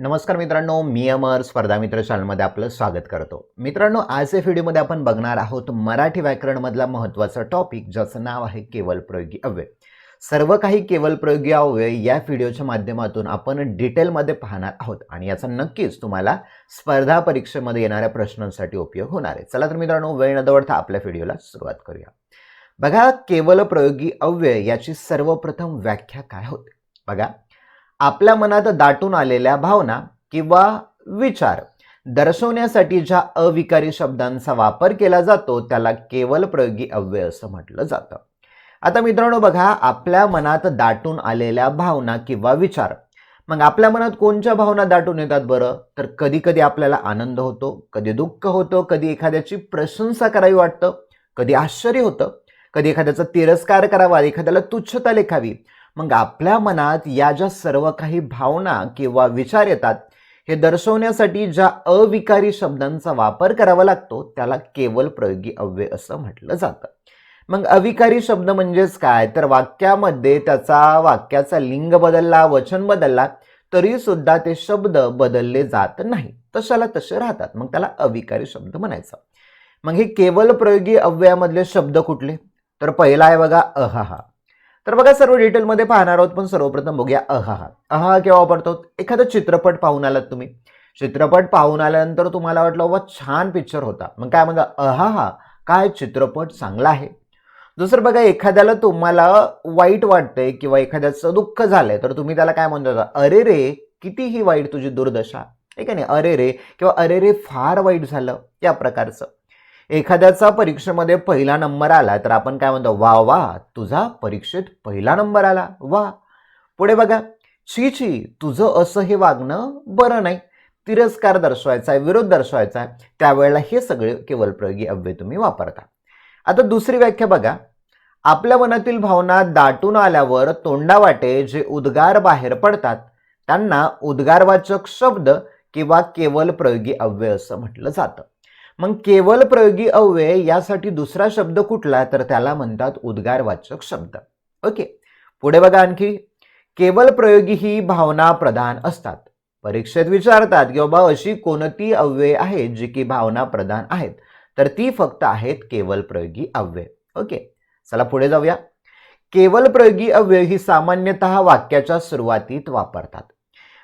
नमस्कार मित्रांनो मी अमर स्पर्धा मित्र चॅनलमध्ये आपलं स्वागत करतो. मित्रांनो आज व्हिडिओमध्ये आपण बघणार आहोत मराठी व्याकरणमधला महत्त्वाचा टॉपिक ज्याचं नाव आहे केवल प्रयोगी अव्यय. सर्व काही केवल प्रयोगी अव्यय या व्हिडिओच्या माध्यमातून आपण डिटेलमध्ये पाहणार आहोत आणि याचा नक्कीच तुम्हाला स्पर्धा परीक्षेमध्ये येणाऱ्या प्रश्नांसाठी उपयोग होणार आहे. चला तर मित्रांनो वेळ न दवडता आपल्या व्हिडिओला सुरुवात करूया. बघा केवल प्रयोगी अव्यय याची सर्वप्रथम व्याख्या काय होते? बघा आपल्या मनात दाटून आलेल्या भावना किंवा विचार दर्शवण्यासाठी ज्या अविकारी शब्दांचा वापर केला जातो त्याला केवल प्रयोगी अव्यय असं म्हटलं जातं. आता मित्रांनो बघा आपल्या मनात दाटून आलेल्या भावना किंवा विचार मग आपल्या मनात कोणत्या भावना दाटून येतात बरं? तर कधी कधी आपल्याला आनंद होतो कधी दुःख होतं कधी एखाद्याची प्रशंसा करावी वाटतं कधी आश्चर्य होतं कधी एखाद्याचा तिरस्कार करावा एखाद्याला तुच्छता लेखावी मग आपल्या मनात या ज्या सर्व काही भावना किंवा विचार येतात हे दर्शवण्यासाठी ज्या अविकारी शब्दांचा वापर करावा लागतो त्याला केवल प्रयोगी अव्यय असं म्हटलं जातं. मग अविकारी शब्द म्हणजेच काय? तर वाक्यामध्ये त्याचा वाक्याचा लिंग बदलला वचन बदलला तरी सुद्धा ते शब्द बदलले जात नाही. तशाला तसे राहतात. मग त्याला अविकारी शब्द म्हणायचं. मग हे केवल प्रयोगी अव्ययामधले शब्द कुठले? तर पहिला आहे बघा अहा तर बघा सर्व डिटेलमध्ये पाहणार आहोत पण सर्वप्रथम बघूया अहाहा अहा केव्हा वापरतो एखादा चित्रपट पाहून आलात तुम्ही. चित्रपट पाहून आल्यानंतर तुम्हाला वाटलं बाबा छान पिक्चर होता. मग काय म्हणता अहाहा काय चित्रपट चांगला आहे. दुसरं बघा एखाद्याला तुम्हाला वाईट वाटतंय किंवा एखाद्याचं दुःख झालंय तर तुम्ही त्याला काय म्हणता अरे रे किती ही वाईट तुझी दुर्दशा. ठीक आहे नाही? अरे रे किंवा अरे रे फार वाईट झालं. या प्रकारचं. एखाद्याचा परीक्षेमध्ये पहिला नंबर आला तर आपण काय म्हणतो वा वा तुझा परीक्षेत पहिला नंबर आला वा. पुढे बघा छी छी तुझं असं हे वागणं बरं नाही. तिरस्कार दर्शवायचा आहे विरोध दर्शवायचा आहे त्यावेळेला हे सगळे केवळ प्रयोगी अव्यय तुम्ही वापरता. आता दुसरी व्याख्या बघा. आपल्या मनातील भावना दाटून आल्यावर तोंडावाटे जे उद्गार बाहेर पडतात त्यांना उद्गारवाचक शब्द किंवा केवल प्रयोगी अव्यय असं म्हटलं जातं. मग केवल प्रयोगी अव्यय यासाठी दुसरा शब्द कुठला? तर त्याला म्हणतात उद्गारवाचक शब्द. ओके. पुढे बघा आणखी. केवल प्रयोगी ही भावना प्रधान असतात. परीक्षेत विचारतात की बाबा अशी कोणती अव्यय आहेत जी की भावना प्रधान आहेत? तर ती फक्त आहेत केवल प्रयोगी अव्यय. ओके. चला पुढे जाऊया. केवल प्रयोगी अव्यय ही सामान्यतः वाक्याच्या सुरुवातीत वापरतात.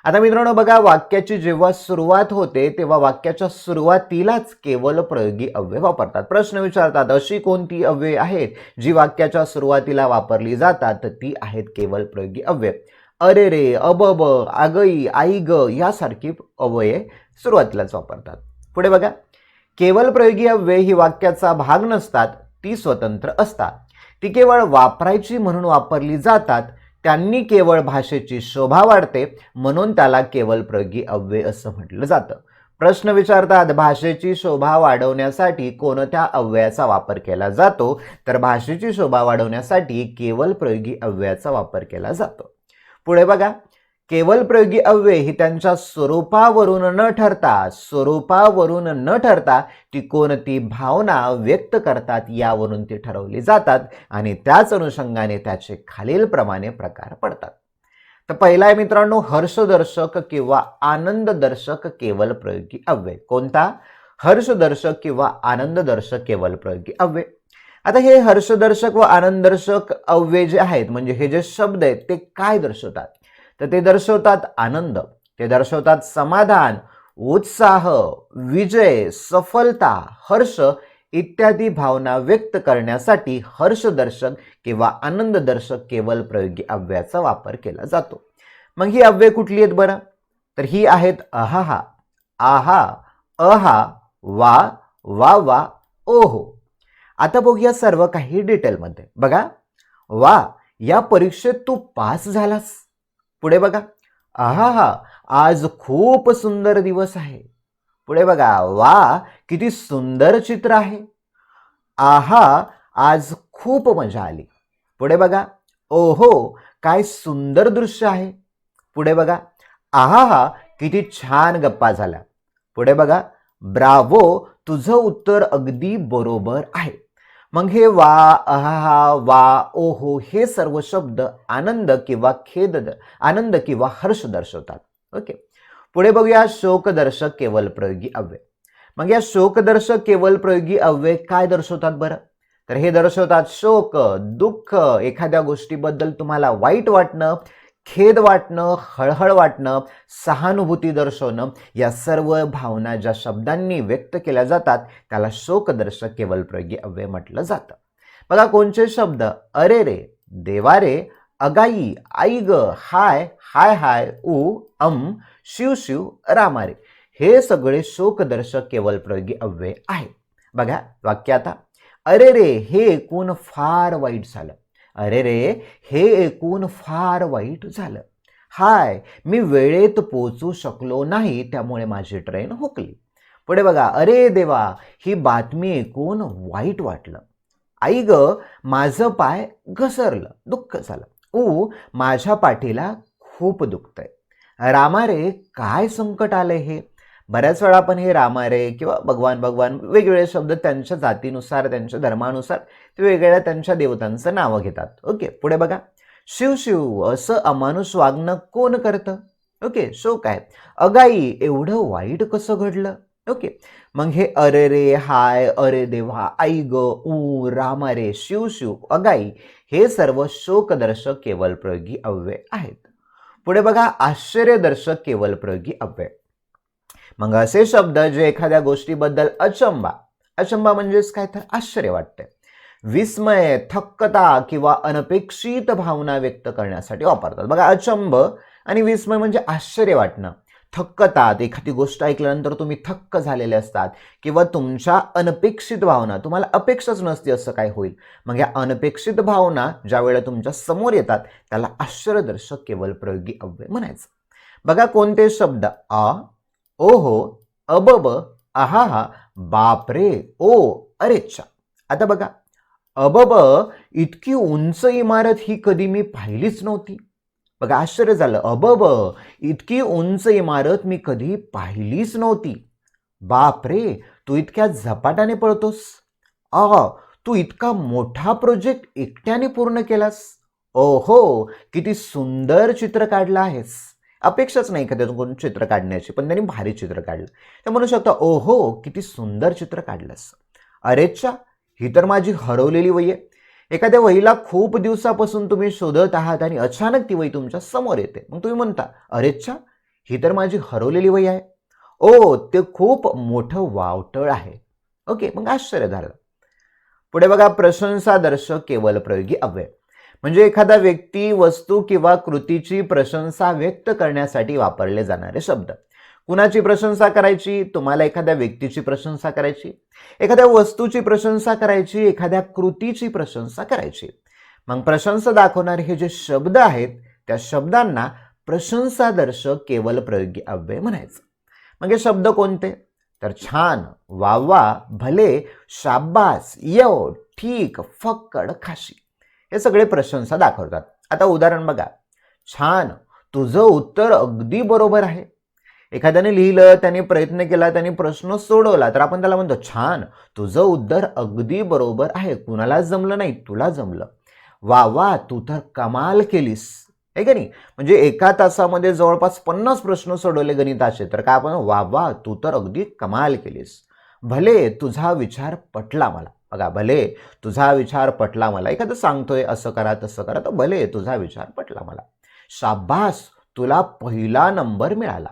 आता मित्रांनो बघा वाक्याची जेव्हा सुरुवात होते तेव्हा वाक्याच्या सुरुवातीलाच केवल प्रयोगी अव्यय वापरतात. प्रश्न विचारतात अशी कोणती अव्यय आहेत? जी वाक्याच्या सुरुवातीला वापरली जातात तर ती आहेत केवल प्रयोगी अव्यय. अरे रे अबब आगई आई ग यासारखी अव्यये सुरुवातीलाच वापरतात. पुढे बघा. केवल प्रयोगी अव्यय ही वाक्याचा भाग नसतात ती स्वतंत्र असतात. ती केवळ वापरायची म्हणून वापरली जातात त्यांनी केवळ भाषेची शोभा वाढते म्हणून त्याला केवळ प्रयोगी अव्यय असं म्हटलं जातं. प्रश्न विचारतात भाषेची शोभा वाढवण्यासाठी कोणत्या अव्ययाचा वापर केला जातो? तर भाषेची शोभा वाढवण्यासाठी केवळ प्रयोगी अव्ययाचा वापर केला जातो. पुढे बघा. केवळ प्रयोगी अव्यय ही त्यांच्या स्वरूपावरून न ठरता स्वरूपावरून न ठरता ती कोणती भावना व्यक्त करतात यावरून ती ठरवली जातात आणि त्याच अनुषंगाने त्याचे खालीलप्रमाणे प्रकार पडतात. तर पहिला आहे मित्रांनो हर्षदर्शक किंवा आनंददर्शक केवल प्रयोगी अव्यय. कोणता? हर्षदर्शक किंवा आनंददर्शक केवल प्रयोगी अव्यय. आता हे हर्षदर्शक व आनंददर्शक अव्यय जे आहेत म्हणजे हे जे शब्द आहेत ते काय दर्शवतात? तर ते दर्शवतात आनंद ते दर्शवतात समाधान उत्साह विजय सफलता हर्ष इत्यादी भावना व्यक्त करण्यासाठी हर्षदर्शक किंवा आनंददर्शक केवल प्रयोगी अव्ययाचा वापर केला जातो. मग ही अव्यय कुठली आहेत बरं? तर ही आहेत अहाहा आहा अहा वा वा वा ओहो. आता बघूया सर्व काही डिटेलमध्ये बघा वा या परीक्षेत तू पास झालास. पुढे बघा. आहा आज खूप सुंदर दिवस आहे. पुढे बघा. वा किती सुंदर चित्र आहे. आहा आज खूप मजा आली. पुढे बघा. ओहो काय सुंदर दृश्य आहे. पुढे बघा. आहा किती छान गप्पा झाला पुढे बघा. ब्रावो तुझं उत्तर अगदी बरोबर आहे. मग हे वा अहा वा ओहो हे सर्व शब्द आनंद किंवा खेद आनंद किंवा हर्ष दर्शवतात. ओके. पुढे बघूया शोकदर्शक केवल प्रयोगी अव्यय. मग या शोकदर्शक केवल प्रयोगी अव्यय काय दर्शवतात बरं? तर हे दर्शवतात शोक दुःख एखाद्या गोष्टीबद्दल तुम्हाला वाईट वाटणं खेद वाटणं हळहळ वाटणं सहानुभूती दर्शवणं या सर्व भावना ज्या शब्दांनी व्यक्त केल्या जातात त्याला शोकदर्शक केवल प्रयोगी अव्यय म्हटलं जातं. बघा कोणते शब्द? अरे रे देवा रे अगाई आई ग हाय हाय हाय उ अम शिव शिव रामारे हे सगळे शोकदर्शक केवल प्रयोगी अव्यय आहे बघा वाक्य आता. अरे रे हे कोण फार वाईट झालं. अरे रे हे ऐकून फार वाईट झालं. हाय मी वेळेत पोचू शकलो नाही त्यामुळे माझी ट्रेन हुकली. पुढे बघा अरे देवा ही बातमी ऐकून वाईट वाटलं. आई ग माझं पाय घसरलं दुःख झालं. ऊ माझ्या पाठीला खूप दुखतंय. रामा रे काय संकट आलंय हे? बऱ्याच वेळा आपण हे रामारे किंवा भगवान भगवान वेगवेगळे शब्द त्यांच्या जातीनुसार त्यांच्या धर्मानुसार ते वेगवेगळ्या त्यांच्या देवतांचं नावं घेतात. ओके पुढे बघा. शिव शिव असं अमानुष वागणं कोण करतं? ओके शोक आहे अगाई एवढं वाईट कसं घडलं? ओके मग हे अरे रे हाय अरे देवा आई ग ऊ रामा रे शिव शिव अगाई हे सर्व शोकदर्शक केवल प्रयोगी अव्यय आहेत. पुढे बघा आश्चर्यदर्शक केवल प्रयोगी अव्यय. मग असे शब्द जे एखाद्या गोष्टीबद्दल अचंबा अचंबा म्हणजेच काय तर आश्चर्य वाटते. विस्मय थक्कता किंवा अनपेक्षित भावना व्यक्त करण्यासाठी वापरतात. बघा अचंब आणि विस्मय म्हणजे आश्चर्य वाटणं. थक्कतात एखादी गोष्ट ऐकल्यानंतर तुम्ही थक्क झालेले असतात किंवा तुमच्या अनपेक्षित भावना तुम्हाला अपेक्षाच नसते असं काय होईल. मग या अनपेक्षित भावना ज्या वेळेला तुमच्यासमोर येतात त्याला आश्चर्यदर्शक केवल प्रयोगी अव्यय म्हणायचं. बघा कोणते शब्द आ ओहो अबब आहा बापरे ओ अरेच्छा आता बघा अबब इतकी उंच इमारत ही कधी मी पाहिलीच नव्हती. बघा आश्चर्य झालं. अबब इतकी उंच इमारत मी कधी पाहिलीच नव्हती. बापरे तू इतक्या झपाट्याने पळतोस. आ तू इतका मोठा प्रोजेक्ट एकट्याने पूर्ण केलास. ओहो किती सुंदर चित्र काढलं आहेस. अपेक्षाच नाही एखाद्यातून कोण चित्र काढण्याची पण त्यांनी भारी चित्र काढलं. तर म्हणू शकता ओहो किती सुंदर चित्र काढलंस. अरेच्छा ही तर माझी हरवलेली वही आहे. एखाद्या वहीला खूप दिवसापासून तुम्ही शोधत आहात आणि अचानक ती वही तुमच्यासमोर येते. मग तुम्ही म्हणता अरेच्छा ही तर माझी हरवलेली वही आहे. ओ ते खूप मोठं वावटळ आहे. ओके मग आश्चर्य झालं पुढे बघा प्रशंसादर्शक केवल प्रयोगी अव्यय. म्हणजे एखादा व्यक्ती वस्तू किंवा कृतीची प्रशंसा व्यक्त करण्यासाठी वापरले जाणारे शब्द. कुणाची प्रशंसा करायची? तुम्हाला एखाद्या व्यक्तीची प्रशंसा करायची. एखाद्या वस्तूची प्रशंसा करायची एखाद्या कृतीची प्रशंसा करायची. मग प्रशंसा दाखवणारे हे जे शब्द आहेत त्या शब्दांना प्रशंसादर्शक केवल प्रयोगी अव्यय म्हणायचं. मग हे शब्द कोणते? तर छान वावा भले शाब्बास यव ठीक फक्कड खाशी. हे सगळे प्रशंसा दाखवतात. आता उदाहरण बघा. छान. तुझं उत्तर अगदी बरोबर आहे. एखाद्याने लिहिलं त्याने प्रयत्न केला त्याने प्रश्न सोडवला तर आपण त्याला म्हणतो छान. तुझं उत्तर अगदी बरोबर आहे. कुणाला जमलं नाही तुला जमलं. वा वा तू तर कमाल केलीस. आहे का नाही? म्हणजे एका तासामध्ये जवळपास पन्नास प्रश्न सोडवले गणिताचे तर काय आपण वा वा तू तर अगदी कमाल केलीस. भले तुझा विचार पटला मला. बघा भले तुझा विचार पटला मला. एखादं सांगतोय असं करा तसं करा तर भले तुझा विचार पटला मला. शाबास तुला पहिला नंबर मिळाला.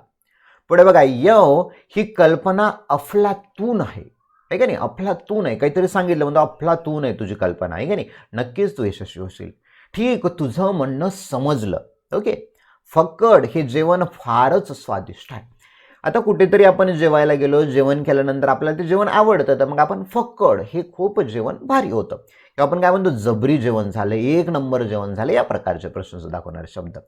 पुढे बघा यव ही कल्पना अफलातून आहे. आहे का नाही? अफलातून आहे. काहीतरी सांगितलं म्हणजे अफलातून आहे तुझी कल्पना. आहे का नाही? नक्कीच तू यशस्वी होशील. ठीक तुझं म्हणणं समजलं. ओके? फक्कड हे जेवण फारच स्वादिष्ट आहे. आता कुठेतरी आपण जेवायला गेलो जेवण केल्यानंतर आपल्याला ते जेवण आवडतं तर मग आपण फक्कड हे खूप जेवण भारी होतं. किंवा आपण काय म्हणतो जबरी जेवण झालं एक नंबर जेवण झालं या प्रकारचे प्रशंसा दाखवणारे शब्द.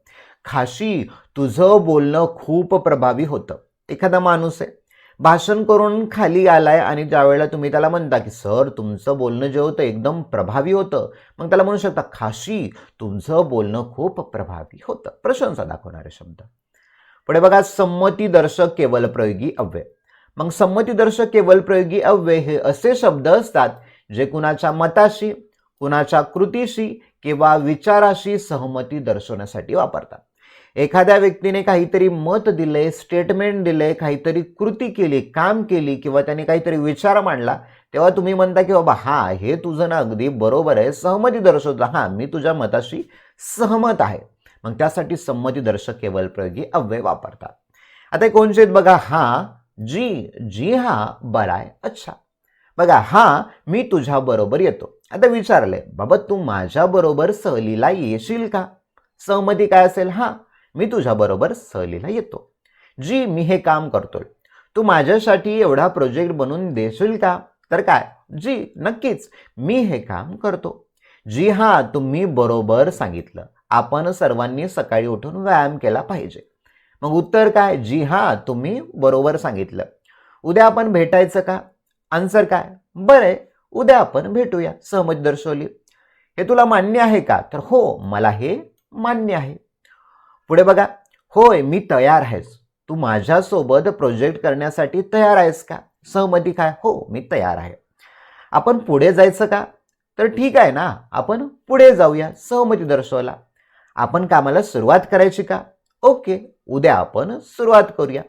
खाशी तुझं बोलणं खूप प्रभावी होतं. एखादा माणूस आहे भाषण करून खाली आलाय आणि ज्यावेळेला तुम्ही त्याला म्हणता की सर तुमचं बोलणं जे होतं एकदम प्रभावी होतं. मग त्याला म्हणू शकता खाशी तुमचं बोलणं खूप प्रभावी होतं. प्रशंसा दाखवणारे शब्द. पुढे बघा संमतीदर्शक केवल प्रयोगी अव्यय. मग संमतीदर्शक केवल प्रयोगी अव्यय हे असे शब्द असतात जे कुणाच्या मताशी कुणाच्या कृतीशी किंवा विचाराशी सहमती दर्शवण्यासाठी वापरतात. एखाद्या व्यक्तीने काहीतरी मत दिले स्टेटमेंट दिले काहीतरी कृती केली काम केली किंवा त्याने काहीतरी विचार मांडला तेव्हा तुम्ही म्हणता की बाबा हा हे तुझं ना अगदी बरोबर आहे सहमती दर्शवतं. हां मी तुझ्या मताशी सहमत आहे. मग त्यासाठी संमती दर्शक प्रयोगी अव्यय वापरतात. आता हे कोणचे बघा हा जी जी हा बराय आहे अच्छा. बघा हा मी तुझ्या बरोबर येतो. आता विचारलंय बाबा तू माझ्या बरोबर सहलीला येशील का? सहमती काय असेल? हा मी तुझ्या बरोबर सहलीला येतो. जी मी हे काम करतोय. तू माझ्यासाठी एवढा प्रोजेक्ट बनवून देशील का? तर काय? जी नक्कीच मी हे काम करतो. जी हा तुम्ही बरोबर सांगितलं. आपण सर्वांनी सकाळी उठून व्यायाम केला पाहिजे. मग उत्तर काय? जी हा तुम्ही बरोबर सांगितलं. उद्या आपण भेटायचं का? आन्सर काय? बरं आहे उद्या आपण भेटूया. सहमती दर्शवली. हे तुला मान्य आहे का? तर हो मला हे मान्य आहे. पुढे बघा. होय मी तयार आहेस. तू माझ्यासोबत प्रोजेक्ट करण्यासाठी तयार आहेस का? सहमती काय? हो मी तयार आहे. आपण पुढे जायचं का? तर ठीक आहे ना. आपण पुढे जाऊया. सहमती दर्शवला. आपण कामाला सुरुवात करायची का? ओके उद्या आपण सुरुवात करूया.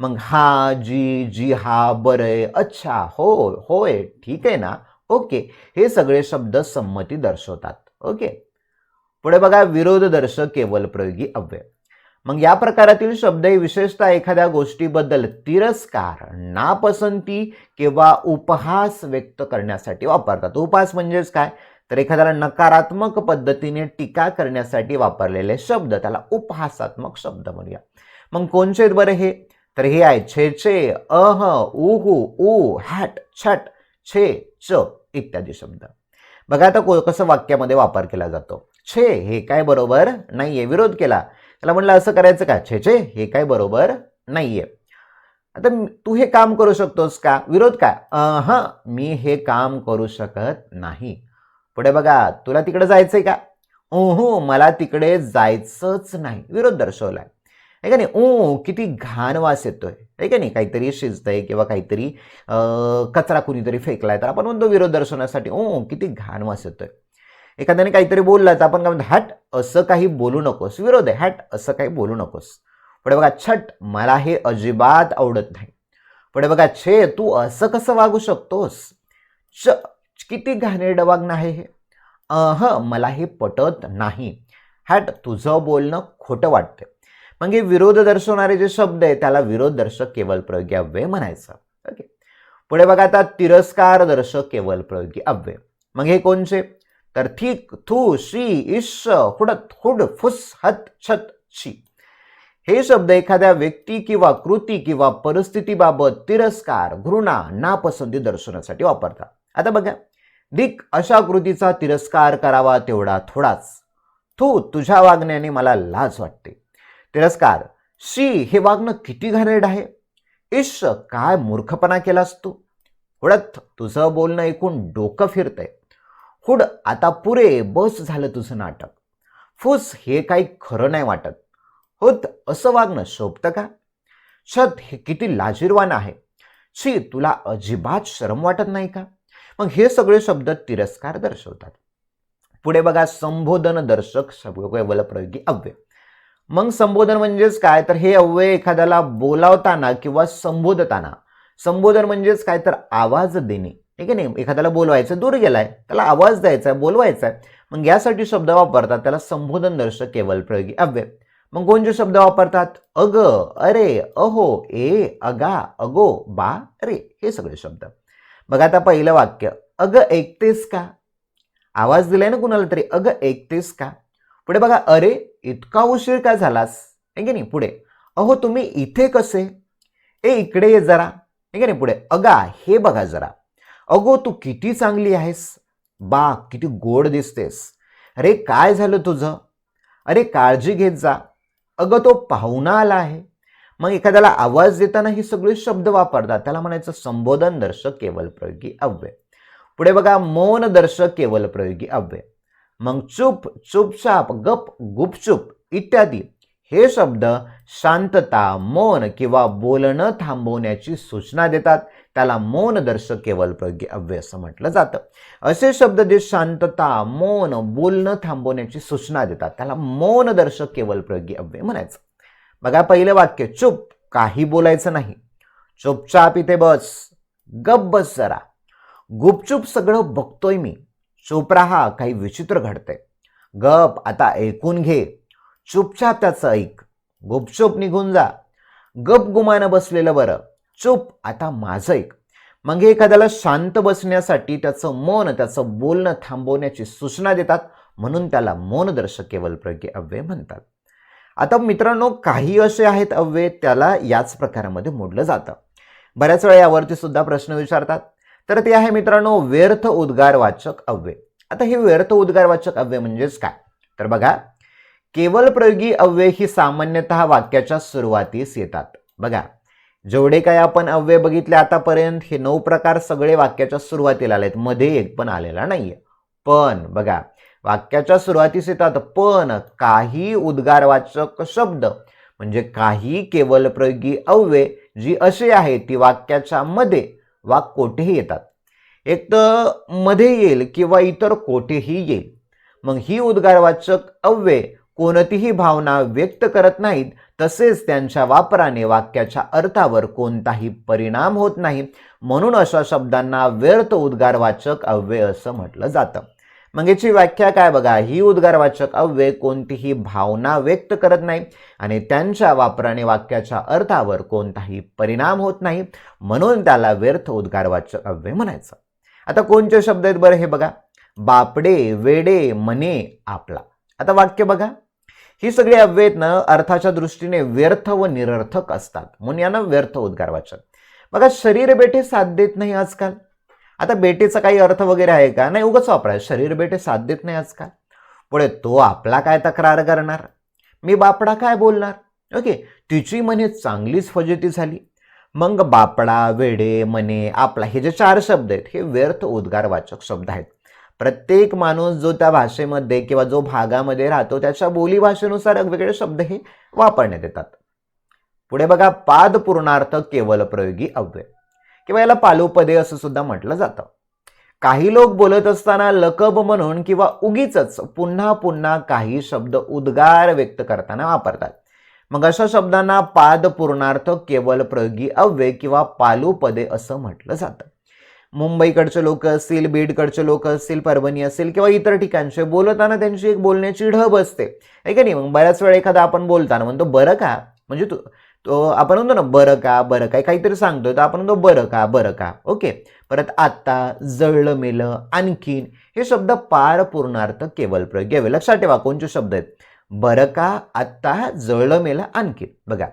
मग हा जी जी हा बरं अच्छा हो होय ठीक आहे ना? ओके हे सगळे शब्द संमती दर्शवतात. ओके? पुढे बघा विरोधदर्शक केवल प्रयोगी अव्यय. मग या प्रकारातील शब्द हे विशेषतः एखाद्या गोष्टीबद्दल तिरस्कार नापसंती किंवा उपहास व्यक्त करण्यासाठी वापरतात. उपहास म्हणजेच काय? तर एखाद्याला नकारात्मक पद्धतीने टीका करण्यासाठी वापरलेले शब्द त्याला उपहासात्मक शब्द म्हणूया. मग कोणचे आहेत बरं हे? तर हे आहे छे छे अह उहू ऊ हॅट छट छे च इत्यादी शब्द. बघा आता को कसं वाक्यामध्ये वापर केला जातो. छे हे काय बरोबर नाहीये. विरोध केला. त्याला म्हणलं असं करायचं का? छे छे हे काय बरोबर नाहीये. आता तू हे काम करू शकतोस का? विरोध काय? हां मी हे काम करू शकत नाही. पुढे बघा तुला तिकडे जायचंय का? ओहो मला तिकडे जायचंच नाही. विरोध दर्शवलाय. आहे का नाही? ओ किती घाण वास येतोय. आहे का नाही? काहीतरी शिजतंय किंवा काहीतरी कचरा कुणीतरी फेकलाय. तर आपण म्हणतो विरोध दर्शवण्यासाठी ओ किती घाण वास येतोय. एखाद्याने काहीतरी बोललं तर आपण काय म्हणतो हॅट असं काही बोलू नकोस. विरोध आहे हॅट असं काही बोलू नकोस. पुढे बघा छट मला हे अजिबात आवडत नाही. पुढे बघा छे तू असं कसं वागू शकतोस? च किती घाणेरडं वागणं आहे हे? अह मला हे पटत नाही. हॅट तुझं बोलणं खोटं वाटतंय. मग हे विरोध दर्शवणारे जे शब्द आहे त्याला विरोध दर्शक केवळ प्रयोगी अव्यय म्हणायचं. ओके. पुढे बघा आता तिरस्कार दर्शक केवळ प्रयोगी अव्यय. मग हे कोणचे? तर थिक थू शी इश हुडत हुड फुस हत छत शी. हे शब्द एखाद्या व्यक्ती किंवा कृती किंवा परिस्थितीबाबत तिरस्कार घृणा नापसंती दर्शवण्यासाठी वापरतात. आता बघा. दिक अशा कृतीचा तिरस्कार करावा तेवढा थोडाच. तू तुझ्या वागण्याने मला लाज वाटते. तिरस्कार शी हे वागणं किती घाणेरड आहे? इश काय मूर्खपणा केलास तू? हुडत तुझं बोलणं ऐकून डोकं फिरतंय. हुड आता पुरे बस झालं तुझं नाटक. फुस हे काही खरं नाही वाटत. होत असं वागणं शोभतं का? छत हे किती लाजीरवान आहे. शी तुला अजिबात शरम वाटत नाही का? मग हे सगळे शब्द तिरस्कार दर्शवतात. पुढे बघा संबोधन दर्शक शब्द प्रयोगी अव्यय. मग संबोधन म्हणजेच काय? तर हे अव्यय एखाद्याला बोलावताना किंवा संबोधताना. संबोधन म्हणजेच काय? तर आवाज देणे. ठीक आहे नाही एखाद्याला बोलवायचं दूर गेलाय त्याला आवाज द्यायचा आहे बोलवायचा आहे मग यासाठी शब्द वापरतात त्याला संबोधन दर्शक केवल प्रयोगी अव्यय. मग कोणते शब्द वापरतात? अग अरे अहो ए अगा अगो बा रे हे सगळे शब्द. बघा आता पहिलं वाक्य. अगं ऐकतेस का? आवाज दिलाय ना कुणाला तरी. अगं ऐकतेस का? पुढे बघा अरे इतका उशीर का झालास? आहे की नाही? पुढे. अहो तुम्ही इथे कसे? ए इकडे ये जरा. आहे की नाही? पुढे. अगा हे बघा जरा. अगो तू किती चांगली आहेस. बा किती गोड दिसतेस. अरे काय झालं तुझं? अरे काळजी घेत जा. अगं तो पाहुणा आला आहे. मग एखाद्याला आवाज देताना ही सगळे शब्द वापरतात. त्याला म्हणायचं संबोधन दर्शक केवल प्रयोगी अव्यय. पुढे बघा मौन दर्शक केवल प्रयोगी अव्यय. मग चुप चुपचाप गप गुपचूप इत्यादी हे शब्द शांतता मौन किंवा बोलणं थांबवण्याची सूचना देतात. त्याला मौन दर्शक केवल प्रयोगी अव्यय असं म्हटलं जातं. असे शब्द जे शांतता मौन बोलणं थांबवण्याची सूचना देतात. त्याला मौन दर्शक केवल प्रयोगी अव्यय म्हणायचं. बघा पहिलं वाक्य चुप. काही बोलायचं नाही. चुपचाप इथे बस. गप बस जरा. गुपचूप सगळं बघतोय मी. चुप राहा काही विचित्र घडतंय. गप आता ऐकून घे. चुपचाप त्याचं ऐक. गुपचूप निघून जा. गप गुमानं बसलेलं बरं. चुप आता माझं ऐक. मग हे एखाद्याला शांत बसण्यासाठी त्याचं मौन त्याचं बोलणं थांबवण्याची सूचना देतात म्हणून त्याला मौनदर्शक केवलप्रयोगी अव्यय म्हणतात. आता मित्रांनो काही असे आहेत अव्यय त्याला याच प्रकारामध्ये मोडलं जातं. बऱ्याच वेळा यावरती सुद्धा प्रश्न विचारतात. तर ते आहे मित्रांनो व्यर्थ उद्गारवाचक अव्यय. आता हे व्यर्थ उद्गारवाचक अव्यय म्हणजेच काय? तर बघा केवळ प्रयोगी अव्यय ही सामान्यतः वाक्याच्या सुरुवातीस येतात. बघा जेवढे काय आपण अव्यय बघितले आतापर्यंत हे नऊ प्रकार सगळे वाक्याच्या सुरुवातीला आलेत. मध्ये एक पण आलेला नाहीये. पण बघा वाक्याच्या सुरुवातीस येतात पण काही उद्गारवाचक शब्द म्हणजे काही केवळ प्रयोगी अव्यय जी अशी आहे ती वाक्याच्या मध्ये वा कोठेही येतात. एक तर मध्ये येईल किंवा इतर कोठेही येईल. मग ही उद्गारवाचक अव्यय कोणतीही भावना व्यक्त करत नाहीत तसेच त्यांच्या वापराने वाक्याच्या अर्थावर कोणताही परिणाम होत नाही. म्हणून अशा शब्दांना व्यर्थ उद्गारवाचक अव्यय असं म्हटलं जातं. मग याची व्याख्या काय बघा? ही उद्गारवाचक अव्यय कोणतीही भावना व्यक्त करत नाही आणि त्यांच्या वापराने वाक्याच्या अर्थावर कोणताही परिणाम होत नाही. म्हणून त्याला व्यर्थ उद्गारवाचक अव्यय म्हणायचं. आता कोणते शब्द आहेत बरं हे बघा? बापडे वेडे मने आपला. आता वाक्य बघा. ही सगळी अव्ययत अर्थाच्या दृष्टीने व्यर्थ व निरर्थक असतात. म्हणून यांना व्यर्थ उद्गारवाचक. बघा शरीर बेठे साथ देत नाही आजकाल. आता बेटेचा काही अर्थ वगैरे आहे का? नाही उगाच वापराय शरीर बेटे साथ देत नाही आजकाल. पुढे तो आपला काय तक्रार करणार? मी बापडा काय बोलणार? ओके तिची म्हणे चांगलीच फजिती झाली. मग बापडा वेडे मने आपला हे जे चार शब्द आहेत हे व्यर्थ उद्गारवाचक शब्द आहेत. प्रत्येक माणूस जो त्या भाषेमध्ये किंवा जो भागामध्ये राहतो त्याच्या बोलीभाषेनुसार वेगवेगळे शब्द हे वापरण्यात येतात. पुढे बघा पाद पूर्णार्थ केवळ प्रयोगी अव्यय. किंवा याला पालोपदे असं सुद्धा म्हटलं जातं. काही लोक बोलत असताना लकब म्हणून किंवा उगीच पुन्हा पुन्हा काही शब्द उद्गार व्यक्त करताना वापरतात. मग अशा शब्दांना पाद पूर्णार्थ केवळ प्रयोगी अव्यय किंवा पालुपदे असं म्हटलं जातं. मुंबईकडचे लोक असतील बीडकडचे लोक असतील परभणी असतील किंवा इतर ठिकाणचे बोलताना त्यांची एक बोलण्याची ढब असते. आहे का नाही? मग बऱ्याच वेळा एखादा आपण बोलताना म्हणतो बरं का? म्हणजे तू तो आपण म्हणतो ना बरं का बरं काय काहीतरी सांगतोय तर आपण म्हणतो बरं का बरं का ओके. परत आत्ता जळलं मेलं आणखीन हे शब्द पार पूर्णार्थ केवळ प्रयोग. घ्यावे लक्षात ठेवा कोणते शब्द आहेत. बरं का आत्ता जळलं मेलं आणखीन. बघा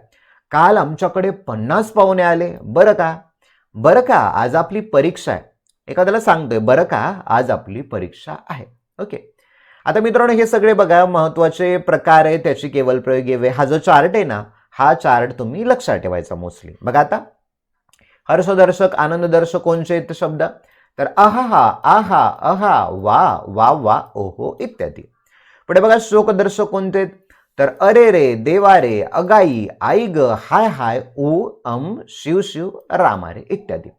काल आमच्याकडे पन्नास पाहुणे आले. बरं का? बरं का आज आपली परीक्षा आहे. एखाद्याला सांगतोय बरं का आज आपली परीक्षा आहे. ओके. आता मित्रांनो हे सगळे बघा महत्त्वाचे प्रकार आहे त्याची केवळ प्रयोग. येवे हा जो चार्ट आहे ना हा चार्ट तुम्ही लक्षात ठेवायचा मोस्टली बघा आता. हर्षदर्शक आनंददर्शक कोणचे आहेत शब्द? तर आहा आहा अहा वा वा वा ओहो इत्यादी. पुढे बघा शोकदर्शक कोणते आहेत? तर अरे रे देवा रे अगाई आई ग हाय हाय ऊ अम शिव शिव रामारे इत्यादी.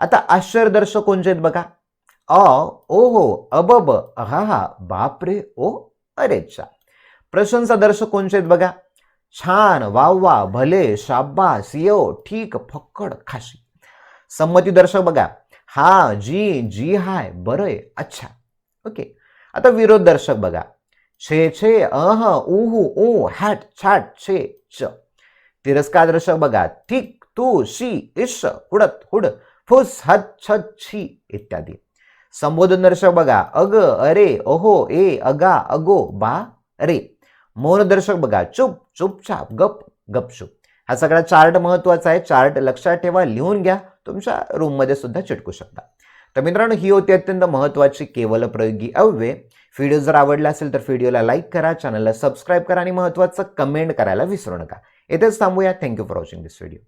आता आश्चर्यदर्शक कोणते आहेत बघा? अ ओ हो अबब अहा बापरे ओ अरेच्छा प्रशंसा दर्शक कोणचे आहेत बघा? छान वाववा भले शाबास यो ठीक फक्कड खाशी. संमती दर्शक बघा. हा जी जी हाय बरं आहे अच्छा. ओके. आता विरोध दर्शक बघा. छे छे अह उहू ऊ हॅट छाट छे च. तिरस्कार दर्शक बघा. ठीक तू शी इश हुडत हुड फुस हत छत छी इत्यादी. संबोधन दर्शक बघा. अग अरे ओहो ए अगा अगो बा रे. मौनदर्शक बघा चुप चुपचाप गप गपचूप हा सगळा चार्ट महत्त्वाचा आहे. चार्ट लक्षात ठेवा लिहून घ्या. तुमच्या रूममध्ये सुद्धा चिटकू शकता. तर मित्रांनो ही होती अत्यंत महत्त्वाची केवल प्रयोगी अव्यय. व्हिडिओ जर आवडला असेल तर व्हिडिओला लाईक करा चॅनलला सबस्क्राईब करा आणि महत्त्वाचं कमेंट करायला विसरू नका. येथेच थांबूया. Thank you for watching this video